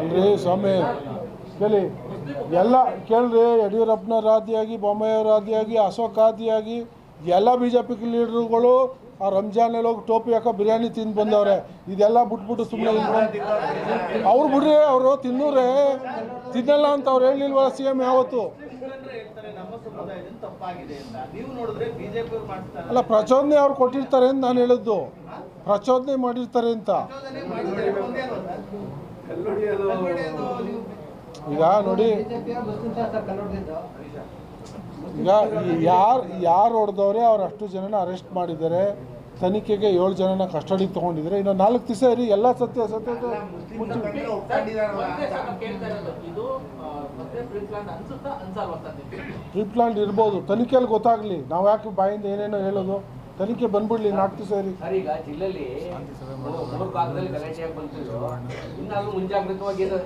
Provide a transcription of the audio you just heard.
ಅಲ್ರಿ ಸ್ವಾಮಿ, ಕೇಳಿ. ಎಲ್ಲ ಕೇಳ್ರಿ ಯಡಿಯೂರಪ್ಪನವ್ರ ಆದಿಯಾಗಿ ಬೊಮ್ಮಾಯಿಯವ್ರ ಆದಿಯಾಗಿ ಅಶೋಕ್ ಆದಿಯಾಗಿ, ಎಲ್ಲ ಬಿ ಜೆ ಪಿ ಲೀಡರ್ಗಳು ಆ ರಂಜಾನಲ್ಲಿ ಹೋಗಿ ಟೋಪಿ ಹಾಕೋ ಬಿರಿಯಾನಿ ತಿಂದು ಬಂದವ್ರೆ. ಇದೆಲ್ಲ ಬಿಟ್ಬಿಟ್ಟು ಸುಮ್ಮನೆ ಅವ್ರು ಬಿಡ್ರಿ, ಅವರು ತಿನ್ನೂರೇ. ತಿನ್ನಲ್ಲ ಅಂತ ಅವ್ರು ಹೇಳಿಲ್ವಲ್ಲ ಸಿ ಎಂ ಯಾವತ್ತು? ಅಲ್ಲ, ಪ್ರಚೋದನೆ ಅವ್ರು ಕೊಟ್ಟಿರ್ತಾರೆ ಅಂತ ನಾನು ಹೇಳಿದ್ದು. ಪ್ರಚೋದನೆ ಮಾಡಿರ್ತಾರೆ ಅಂತ. ಈಗ ನೋಡಿ. ಈಗ ಯಾರು ಯಾರು ಹೊಡೆದವ್ರೆ ಅವ್ರು ಅಷ್ಟು ಜನನ ಅರೆಸ್ಟ್ ಮಾಡಿದ್ದಾರೆ. ತನಿಖೆಗೆ ಏಳು ಜನನ ಕಸ್ಟಡಿಗೆ ತೊಗೊಂಡಿದ್ರೆ ಇನ್ನು ನಾಲ್ಕು ದಿವಸ ಇರಿ ಎಲ್ಲ ಸತ್ಯ ಸತ್ಯ? ಪ್ರಿಪ್ಲಾಂಡ್ ಇರ್ಬೋದು. ತನಿಖೆಯಲ್ಲಿ ಗೊತ್ತಾಗಲಿ. ನಾವು ಯಾಕೆ ಬಾಯಿಂದ ಏನೇನೋ ಹೇಳೋದು? ತನಿಖೆ ಬಂದ್ಬಿಡ್ಲಿ ನಾಲ್ಕು ದಿವಸ ಸರಿ. ಸರ್ ಈಗ ಜಿಲ್ಲೆಯಲ್ಲಿ ಮೂರು ಭಾಗದಲ್ಲಿ ಗಲಾಟೆಯಾಗಿ ಬಂತು. ಇನ್ನಾದ್ರೂ ಮುಂಜಾಗ್ರತವಾಗಿ ಏನು